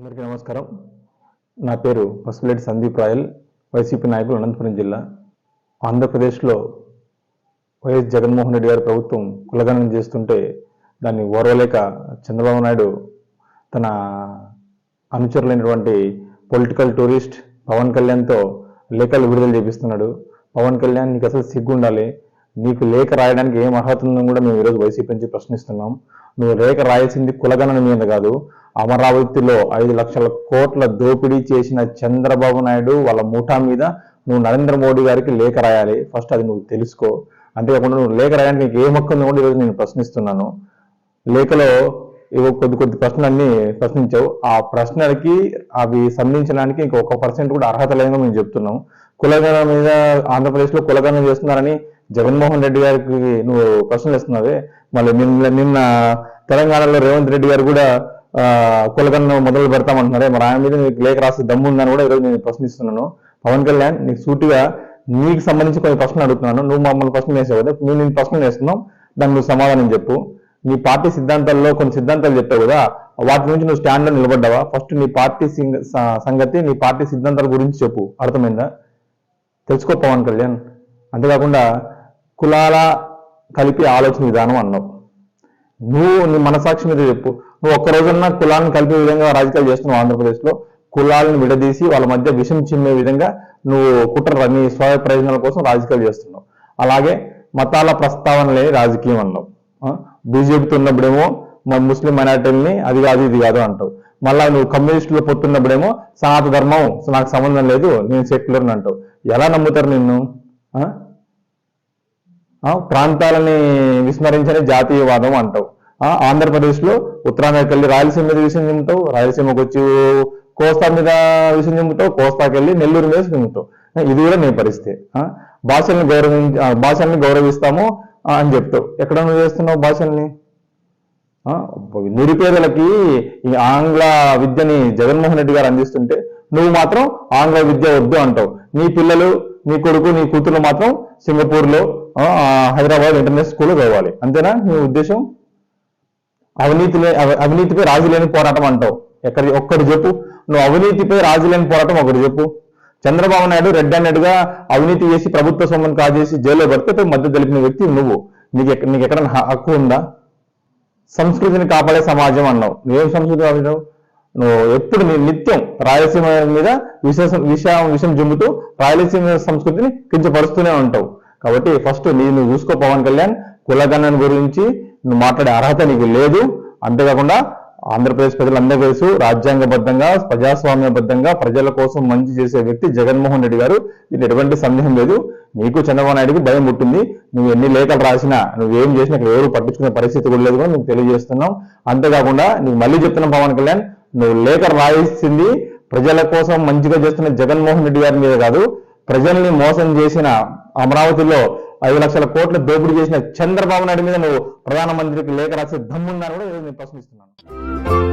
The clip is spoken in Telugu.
అందరికీ నమస్కారం. నా పేరు పసుపులేటి సందీప్ రాయల్ వైసీపీ నాయకులు అనంతపురం జిల్లా. ఆంధ్రప్రదేశ్లో వైఎస్ జగన్మోహన్ రెడ్డి గారి ప్రభుత్వం కులగణన చేస్తుంటే దాన్ని ఓర్వలేక చంద్రబాబు నాయుడు తన అనుచరులైనటువంటి పొలిటికల్ టూరిస్ట్ పవన్ కళ్యాణ్తో లేఖలు విడుదల చేపిస్తున్నాడు. పవన్ కళ్యాణ్ నీకు అసలు సిగ్గు ఉండాలి నీకు లేఖ రాయడానికి ఏం అర్హత కూడా మేము ఈరోజు వైసీపీ నుంచి ప్రశ్నిస్తున్నాం. నువ్వు లేఖ రాయాల్సింది కులగణన మీద కాదు అమరావతిలో ఐదు లక్షల కోట్ల దోపిడీ చేసిన చంద్రబాబు నాయుడు వాళ్ళ ముఠా మీద నువ్వు నరేంద్ర మోడీ గారికి లేఖ రాయాలి. ఫస్ట్ అది నువ్వు తెలుసుకో. అంతేకాకుండా నువ్వు లేఖ రాయడానికి నీకు ఏ హక్కు ఉందో కూడా ఈరోజు నేను ప్రశ్నిస్తున్నాను. లేఖలో ఇవో కొద్ది కొద్ది ప్రశ్నలన్నీ ప్రశ్నించావు. ఆ ప్రశ్నలకి అవి సంధించడానికి ఇంకొక పర్సెంట్ కూడా అర్హత లేదని మేము చెప్తున్నాం. కులగణం మీద ఆంధ్రప్రదేశ్లో కులగణం చేస్తున్నారని జగన్మోహన్ రెడ్డి గారికి నువ్వు ప్రశ్నలు ఇస్తున్నావే మళ్ళీ నిన్న నిన్న తెలంగాణలో రేవంత్ రెడ్డి గారు కూడా ఆ, మొదలు పెడతామంటున్నారే. మరి ఆయన మీద నీకు లేఖ రాసే దమ్ము ఉందని కూడా ఈరోజు నేను ప్రశ్నిస్తున్నాను. పవన్ కళ్యాణ్ నీకు సూటిగా నీకు సంబంధించి కొన్ని ప్రశ్నలు అడుగుతున్నాను. నువ్వు మమ్మల్ని ప్రశ్నలు వేసావు కదా. మేము నేను ప్రశ్నలు వేస్తున్నాం. దాన్ని నువ్వు సమాధానం చెప్పు. నీ పార్టీ సిద్ధాంతాల్లో కొన్ని సిద్ధాంతాలు చెప్పావు కదా. వాటి నుంచి నువ్వు స్టాండ్లో నిలబడ్డావా? ఫస్ట్ నీ పార్టీ సింగ- సంగతి నీ పార్టీ సిద్ధాంతాల గురించి చెప్పు. అర్థమైందా? తెలుసుకో పవన్ కళ్యాణ్. అంతేకాకుండా కులాల కలిపి ఆలోచన విధానం అన్నావు. నువ్వు నీ మనసాక్షి మీద చెప్పు. నువ్వు ఒక్క రోజున్నా కులాలను కలిపే విధంగా రాజకీయాలు చేస్తున్నావు ఆంధ్రప్రదేశ్లో. కులాలను విడదీసి వాళ్ళ మధ్య విషం చిమ్మే విధంగా నువ్వు కుట్ర నీ స్వయ ప్రయోజనాల కోసం రాజకీయాలు చేస్తున్నావు. అలాగే మతాల ప్రస్తావన లేని రాజకీయం అన్నావు. బీజేపీతో ఉన్నప్పుడేమో మా ముస్లిం మైనార్టీలని అది కాదు ఇది కాదు అంటావు. మళ్ళా నువ్వు కమ్యూనిస్టులు పొత్తున్నప్పుడేమో సనాత ధర్మం నాకు సంబంధం లేదు నేను సెక్యులర్ అంటావు. ఎలా నమ్ముతారు నిన్ను? ప్రాంతాలని విస్మరించని జాతీయవాదం అంటావు. ఆంధ్రప్రదేశ్లో ఉత్తరాంధ్రకెళ్ళి రాయలసీమ మీద విషయం చెబుతావు రాయలసీమకు వచ్చి కోస్తా మీద విషయం చెబుతావు కోస్తాకి వెళ్ళి నెల్లూరు మీద చెబుతావు ఇది కూడా నీ పరిస్థితి. భాషల్ని గౌరవించ భాషల్ని గౌరవిస్తాము అని చెప్తావు. ఎక్కడ నువ్వు చేస్తున్నావు భాషల్ని? నిరుపేదలకి ఈ ఆంగ్ల విద్యని జగన్మోహన్ రెడ్డి గారు అందిస్తుంటే నువ్వు మాత్రం ఆంగ్ల విద్య వద్దు అంటావు. నీ పిల్లలు నీ కొడుకు నీ కూతురు మాత్రం సింగపూర్లో హైదరాబాద్ ఇంటర్నేషనల్ స్కూల్లో చదవాలి. అంతేనా? నీ ఉద్దేశం? అవినీతిపై అవినీతిపై రాజు లేని పోరాటం అంటావు. ఎక్కడ ఒక్కటి చెప్పు. నువ్వు అవినీతిపై రాజు లేని పోరాటం ఒకటి చెప్పు. చంద్రబాబు నాయుడు రెడ్ హ్యాండెడ్ అవినీతి చేసి ప్రభుత్వ సొమ్మును కాజేసి జైల్లో పడితే మద్దతు తెలిపిన వ్యక్తి నువ్వు. నీకు నీకు ఎక్కడ హక్కు ఉందా? సంస్కృతిని కాపాడే సమాజం అన్నావు. నువ్వేం సంస్కృతి కాపాడావు నువ్వు ఎప్పుడు నీ నిత్యం రాయలసీమ మీద విశేషం విషయం విషయం జుమ్ముతూ రాయలసీమ సంస్కృతిని కించపరుస్తూనే ఉంటావు. కాబట్టి ఫస్ట్ నీ నువ్వు చూసుకో పవన్ కళ్యాణ్ కులగణన గురించి నువ్వు మాట్లాడే అర్హత నీకు లేదు. అంతేకాకుండా ఆంధ్రప్రదేశ్ ప్రజలందరూ తెలుసు రాజ్యాంగబద్ధంగా ప్రజాస్వామ్యబద్ధంగా ప్రజల కోసం మంచి చేసే వ్యక్తి జగన్మోహన్ రెడ్డి గారు. ఇది ఎటువంటి సందేహం లేదు. నీకు చంద్రబాబు నాయుడుకి భయం పుట్టింది. నువ్వు ఎన్ని లేఖలు రాసినా నువ్వు ఏం చేసినా ఇక్కడ ఎవరు పట్టించుకునే పరిస్థితి కూడా లేదు కూడా నువ్వు తెలియజేస్తున్నాం. అంతేకాకుండా నువ్వు మళ్ళీ చెప్తున్నాం పవన్ కళ్యాణ్ నువ్వు లేఖ రాయిస్తుంది ప్రజల కోసం మంచిగా చేస్తున్న జగన్మోహన్ రెడ్డి గారి మీద కాదు ప్రజల్ని మోసం చేసిన అమరావతిలో ఐదు లక్షల కోట్ల దోపిడీ చేసిన చంద్రబాబు నాయుడు మీద నువ్వు ప్రధానమంత్రికి లేఖ రాసే దమ్ముందని కూడా ఈరోజు నేను ప్రశ్నిస్తున్నాను.